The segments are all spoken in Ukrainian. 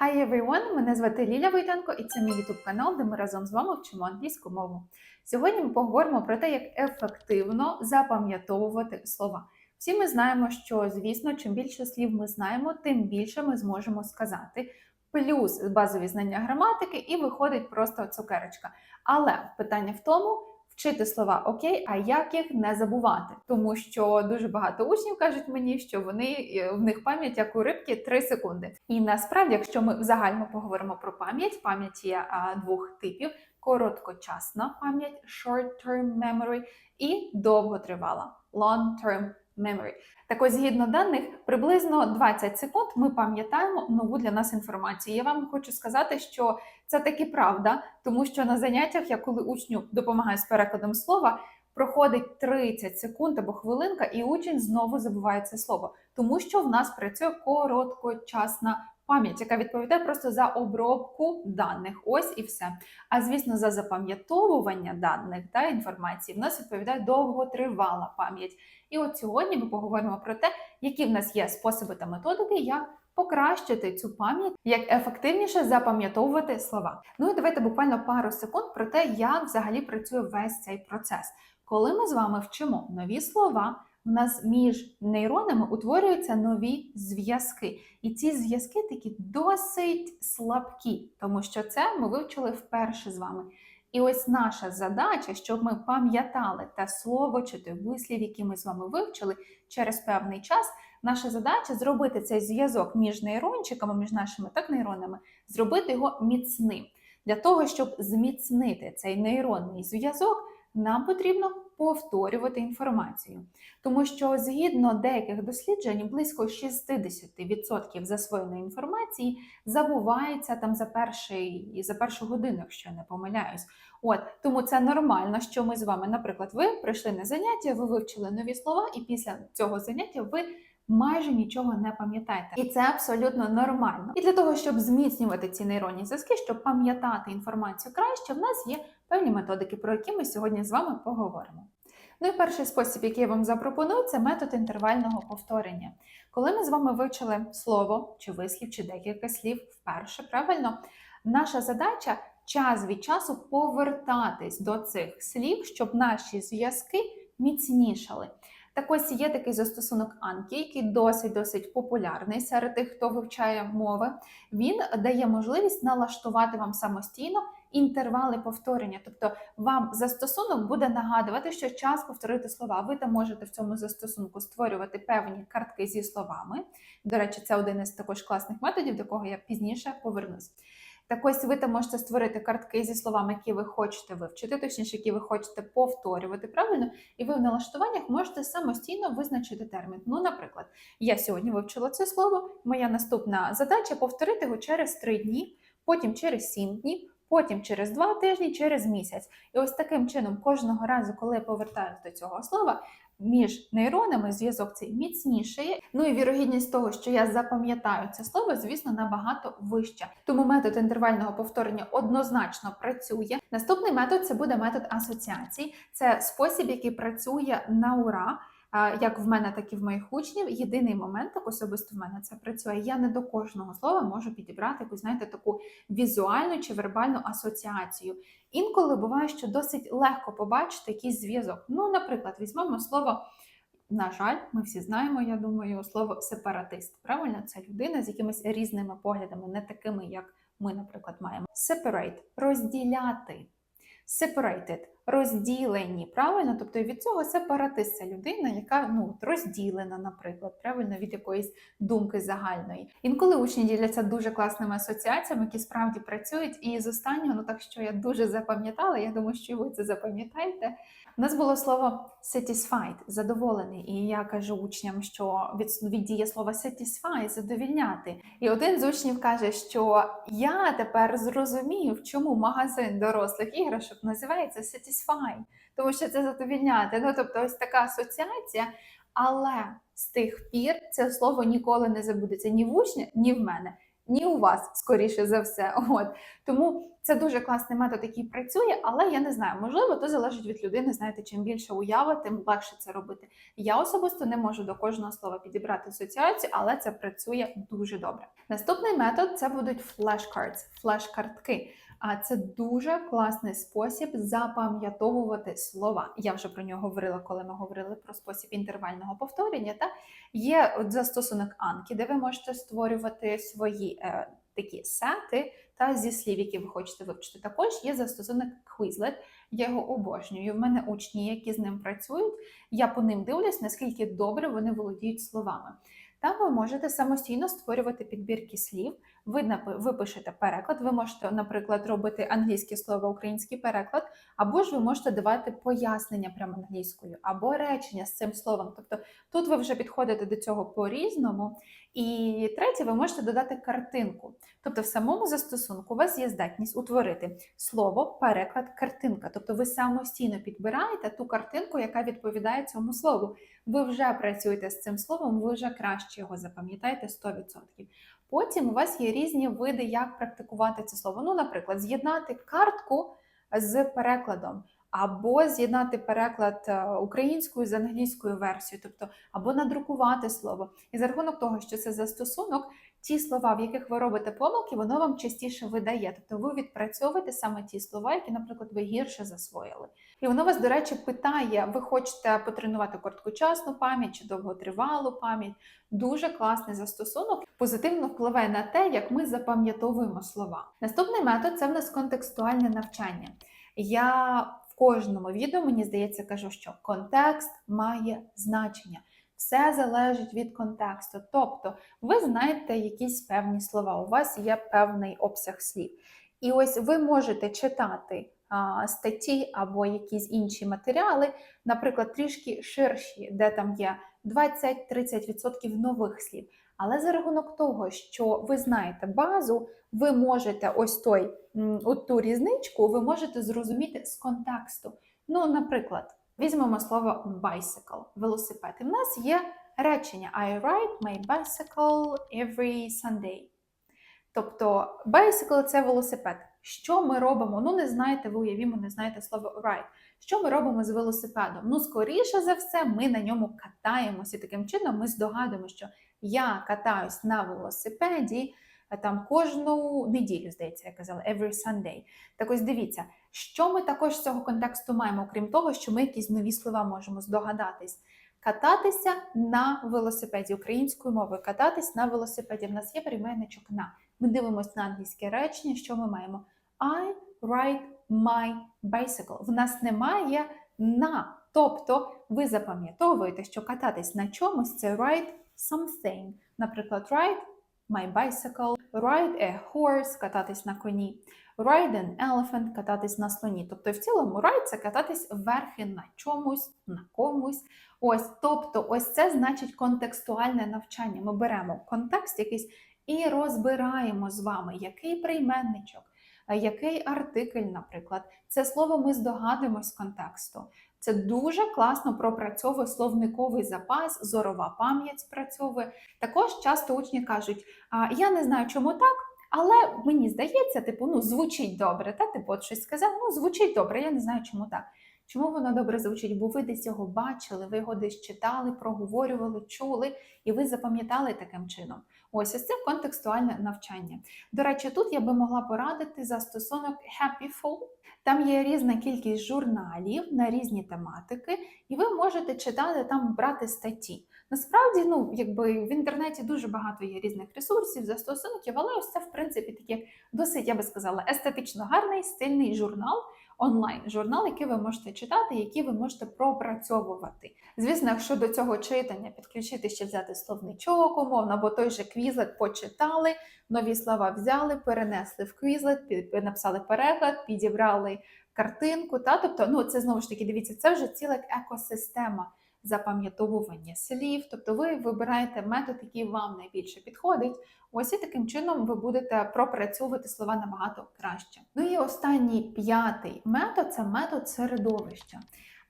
Hi everyone! Мене звати Ліля Войтенко і це мій YouTube канал, де ми разом з вами вчимо англійську мову. Сьогодні ми поговоримо про те, як ефективно запам'ятовувати слова. Всі ми знаємо, що звісно, чим більше слів ми знаємо, тим більше ми зможемо сказати. Плюс базові знання граматики, і виходить просто цукерочка. Але питання в тому. Вчити слова окей, а як їх не забувати? Тому що дуже багато учнів кажуть мені, що вони е, в них пам'ять як у рибки 3 секунди. І насправді, якщо ми загально поговоримо про пам'ять, пам'ять є а, двох типів: короткочасна пам'ять, short-term memory, і довготривала long-term memory. Так ось, згідно даних, приблизно 20 секунд ми пам'ятаємо нову для нас інформацію. Я вам хочу сказати, що це таки правда, тому що на заняттях, я коли учню допомагаю з перекладом слова, проходить 30 секунд або хвилинка, і учень знову забуває це слово, тому що в нас працює короткочасна пам'ять, яка відповідає просто за обробку даних. Ось і все. А звісно, за запам'ятовування даних та інформації в нас відповідає довготривала пам'ять. І от сьогодні ми поговоримо про те, які в нас є способи та методики, як покращити цю пам'ять, як ефективніше запам'ятовувати слова. Ну і давайте буквально пару секунд про те, як взагалі працює весь цей процес. Коли ми з вами вчимо нові слова, в нас між нейронами утворюються нові зв'язки. І ці зв'язки такі досить слабкі, тому що це ми вивчили вперше з вами. І ось наша задача, щоб ми пам'ятали те слово чи той вислів, який ми з вами вивчили через певний час. Наша задача зробити цей зв'язок між нейрончиками, між нашими так нейронами, зробити його міцним. Для того, щоб зміцнити цей нейронний зв'язок, нам потрібно повторювати інформацію. Тому що згідно деяких досліджень, близько 60% засвоєної інформації забувається там за перший за першу годину, якщо я не помиляюсь. От тому це нормально, що ми з вами, наприклад, ви прийшли на заняття, ви вивчили нові слова, і після цього заняття ви. Майже нічого не пам'ятаєте, і це абсолютно нормально. І для того, щоб зміцнювати ці нейронні зв'язки, щоб пам'ятати інформацію краще, в нас є певні методики, про які ми сьогодні з вами поговоримо. Ну і перший спосіб, який я вам запропоную, це метод інтервального повторення. Коли ми з вами вивчили слово чи вислів, чи декілька слів вперше, правильно, наша задача час від часу повертатись до цих слів, щоб наші зв'язки міцнішали. Так ось є такий застосунок Анкі, який досить-досить популярний серед тих, хто вивчає мови. Він дає можливість налаштувати вам самостійно інтервали повторення. Тобто вам застосунок буде нагадувати, що час повторити слова. Ви там можете в цьому застосунку створювати певні картки зі словами. До речі, це один із також класних методів, до кого я пізніше повернусь. Так ось ви там можете створити картки зі словами, які ви хочете вивчити, точніше, які ви хочете повторювати правильно, і ви в налаштуваннях можете самостійно визначити термін. Ну, наприклад, я сьогодні вивчила це слово. Моя наступна задача повторити його через 3 дні, потім через 7 днів. Потім через два тижні, через місяць. І ось таким чином, кожного разу, коли я повертаюся до цього слова, між нейронами зв'язок цей міцніший. Ну і вірогідність того, що я запам'ятаю це слово, звісно, набагато вища. Тому метод інтервального повторення однозначно працює. Наступний метод це буде метод асоціацій. Це спосіб, який працює на ура як в мене, так і в моїх учнів. Єдиний момент, так особисто в мене це працює. Я не до кожного слова можу підібрати якусь, знаєте, таку візуальну чи вербальну асоціацію. Інколи буває, що досить легко побачити якийсь зв'язок. Ну, наприклад, візьмемо слово. На жаль, ми всі знаємо, я думаю, слово сепаратист. Правильно, це людина з якимись різними поглядами, не такими, як ми, наприклад, маємо. Separate – розділяти. Separated розділені, правильно? Тобто від цього сепаратист це людина, яка ну розділена, наприклад, правильно від якоїсь думки загальної. Інколи учні діляться дуже класними асоціаціями, які справді працюють. І з останнього, ну так що я дуже запам'ятала, я думаю, що ви це запам'ятаєте. У нас було слово satisfied, задоволений. І я кажу учням, що від, від дієслова satisfy задовільняти. І один з учнів каже, що я тепер зрозумів, чому магазин дорослих іграшок називається satisfy, тому що це задовільняти. Ну тобто, ось така асоціація. Але з тих пір це слово ніколи не забудеться ні в учня, ні в мене, ні у вас, скоріше за все. От Тому Це дуже класний метод, який працює, але я не знаю, можливо, то залежить від людини. Знаєте, чим більше уява, тим легше це робити. Я особисто не можу до кожного слова підібрати асоціацію, але це працює дуже добре. Наступний метод це будуть флеш-картки. А це дуже класний спосіб запам'ятовувати слова. Я вже про нього говорила, коли ми говорили про спосіб інтервального повторення. Та є от застосунок Анки, де ви можете створювати свої е, такі сети та зі слів, які ви хочете вивчити. Також є застосунок Quizlet. Я його обожнюю. В мене учні, які з ним працюють. Я по ним дивлюсь, наскільки добре вони володіють словами. Там ви можете самостійно створювати підбірки слів. Ви ви переклад. Ви можете, наприклад, робити англійське слово, український переклад, або ж ви можете давати пояснення прямо англійською, або речення з цим словом. Тобто тут ви вже підходите до цього по-різному. І третє, ви можете додати картинку. Тобто, в самому застосунку у вас є здатність утворити слово, переклад, картинка. Тобто ви самостійно підбираєте ту картинку, яка відповідає цьому слову. Ви вже працюєте з цим словом, ви вже краще його запам'ятаєте 100%. Потім у вас є різні види, як практикувати це слово. Ну, наприклад, з'єднати картку з перекладом. Або з'єднати переклад е, українською з англійською версією, тобто або надрукувати слово. І за рахунок того, що це застосунок, ті слова, в яких ви робите помилки, воно вам частіше видає. Тобто ви відпрацьовуєте саме ті слова, які, наприклад, ви гірше засвоїли. І воно вас, до речі, питає: ви хочете потренувати короткочасну пам'ять чи довготривалу пам'ять. Дуже класний застосунок, позитивно впливає на те, як ми запам'ятовуємо слова. Наступний метод це в нас контекстуальне навчання. Я в кожному відео, мені здається, кажу, що контекст має значення. Все залежить від контексту. Тобто, ви знаєте якісь певні слова, у вас є певний обсяг слів. І ось ви можете читати а, статті або якісь інші матеріали, наприклад, трішки ширші, де там є 20-30% нових слів. Але за рахунок того, що ви знаєте базу, ви можете ось той от ту різничку, ви можете зрозуміти з контексту. Ну, наприклад, візьмемо слово bicycle, велосипед. І в нас є речення I ride my bicycle every Sunday. Тобто, bicycle – це велосипед. Що ми робимо? Ну, не знаєте, ви уявімо, не знаєте слово ride. Що ми робимо з велосипедом? Ну, скоріше за все, ми на ньому катаємося. І таким чином ми здогадуємо, що я катаюсь на велосипеді там кожну неділю, здається, я казала, every Sunday. Так ось дивіться, що ми також з цього контексту маємо, крім того, що ми якісь нові слова можемо здогадатись. Кататися на велосипеді українською мовою, кататись на велосипеді. В нас є прийменничок на. Ми дивимося на англійське речення, що ми маємо? I ride my bicycle. В нас немає на. Тобто ви запам'ятовуєте, що кататись на чомусь це ride something. Наприклад, ride my bicycle, ride a horse, кататись на коні, ride an elephant, кататись на слоні. Тобто, в цілому ride – це кататись верхи на чомусь, на комусь. Ось, тобто, ось це значить контекстуальне навчання. Ми беремо контекст якийсь і розбираємо з вами, який прийменничок, який артикль, наприклад. Це слово ми здогадуємось з контексту. Це дуже класно пропрацьовує словниковий запас, зорова пам'ять спрацьовує. Також часто учні кажуть: я не знаю, чому так, але мені здається, типу, ну звучить добре. Та типу, от щось сказав, ну звучить добре, я не знаю, чому так. Чому воно добре звучить? Бо ви десь його бачили, ви його десь читали, проговорювали, чули, і ви запам'ятали таким чином. Ось ось це контекстуальне навчання. До речі, тут я би могла порадити застосунок Happyful. Там є різна кількість журналів на різні тематики, і ви можете читати там брати статті. Насправді, ну якби в інтернеті дуже багато є різних ресурсів, застосунків, але ось це в принципі такий досить, я би сказала, естетично гарний, стильний журнал. Онлайн-журнал, який ви можете читати, який ви можете пропрацьовувати. Звісно, якщо до цього читання підключити ще взяти словничок, умовно, або той же квізлет почитали, нові слова взяли, перенесли в квізлет, пі- написали переклад, підібрали картинку. Та? Тобто, ну це знову ж таки, дивіться, це вже ціла екосистема запам'ятовування слів. Тобто ви вибираєте метод, який вам найбільше підходить. Ось і таким чином ви будете пропрацьовувати слова набагато краще. Ну і останній п'ятий метод це метод середовища.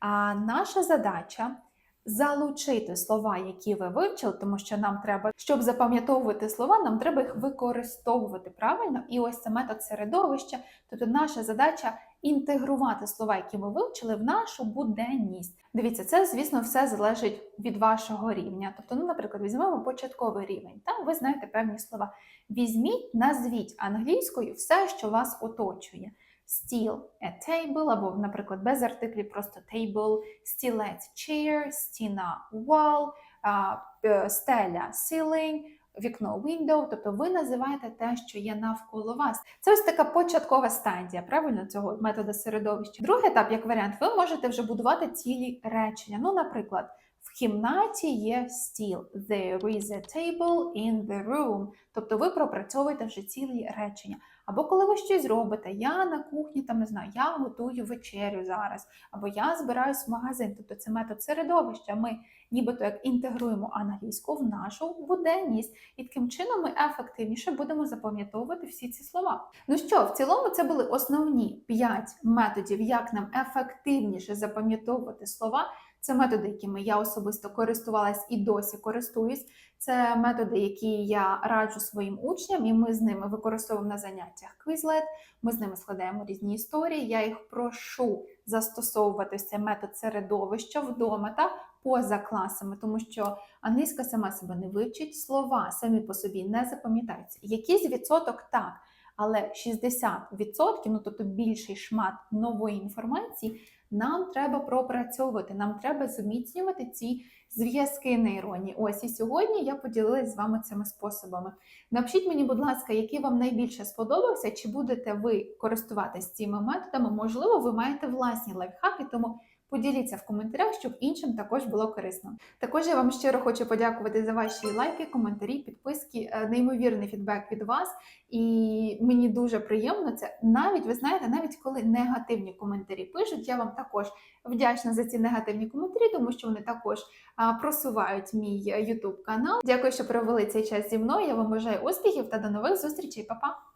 А наша задача залучити слова, які ви вивчили, тому що нам треба, щоб запам'ятовувати слова, нам треба їх використовувати правильно. І ось це метод середовища. Тобто наша задача інтегрувати слова, які ми вивчили, в нашу буденність. Дивіться, це, звісно, все залежить від вашого рівня. Тобто, ну, наприклад, візьмемо початковий рівень. Там ви знаєте певні слова. Візьміть, назвіть англійською все, що вас оточує. Стіл a table, або, наприклад, без артиклів просто table, стілець chair, стіна wall, е, стеля ceiling, вікно window, тобто ви називаєте те, що є навколо вас. Це ось така початкова стадія, правильно, цього методу середовища. Другий етап, як варіант, ви можете вже будувати цілі речення. Ну, наприклад, в кімнаті є стіл. There is a table in the room. Тобто ви пропрацьовуєте вже цілі речення. Або коли ви щось робите, я на кухні там не знаю, я готую вечерю зараз, або я збираюсь в магазин. Тобто це метод середовища. Ми нібито як інтегруємо англійську в нашу буденність, і таким чином ми ефективніше будемо запам'ятовувати всі ці слова. Ну що, в цілому, це були основні 5 методів, як нам ефективніше запам'ятовувати слова. Це методи, якими я особисто користувалась і досі користуюсь. Це методи, які я раджу своїм учням, і ми з ними використовуємо на заняттях Quizlet, Ми з ними складаємо різні історії. Я їх прошу застосовувати цей метод середовища вдома та поза класами, тому що англійська сама себе не вивчить, слова самі по собі не запам'ятаються. Якийсь відсоток так, але 60%, ну тобто більший шмат нової інформації, нам треба пропрацьовувати, нам треба зміцнювати ці зв'язки нейронні. Ось і сьогодні я поділилась з вами цими способами. Напишіть мені, будь ласка, який вам найбільше сподобався, чи будете ви користуватись цими методами? Можливо, ви маєте власні лайфхаки, тому. Поділіться в коментарях, щоб іншим також було корисно. Також я вам щиро хочу подякувати за ваші лайки, коментарі, підписки, е, неймовірний фідбек від вас. І мені дуже приємно це. Навіть ви знаєте, навіть коли негативні коментарі пишуть, я вам також вдячна за ці негативні коментарі, тому що вони також просувають мій YouTube канал. Дякую, що провели цей час зі мною. Я вам бажаю успіхів та до нових зустрічей, Па-па!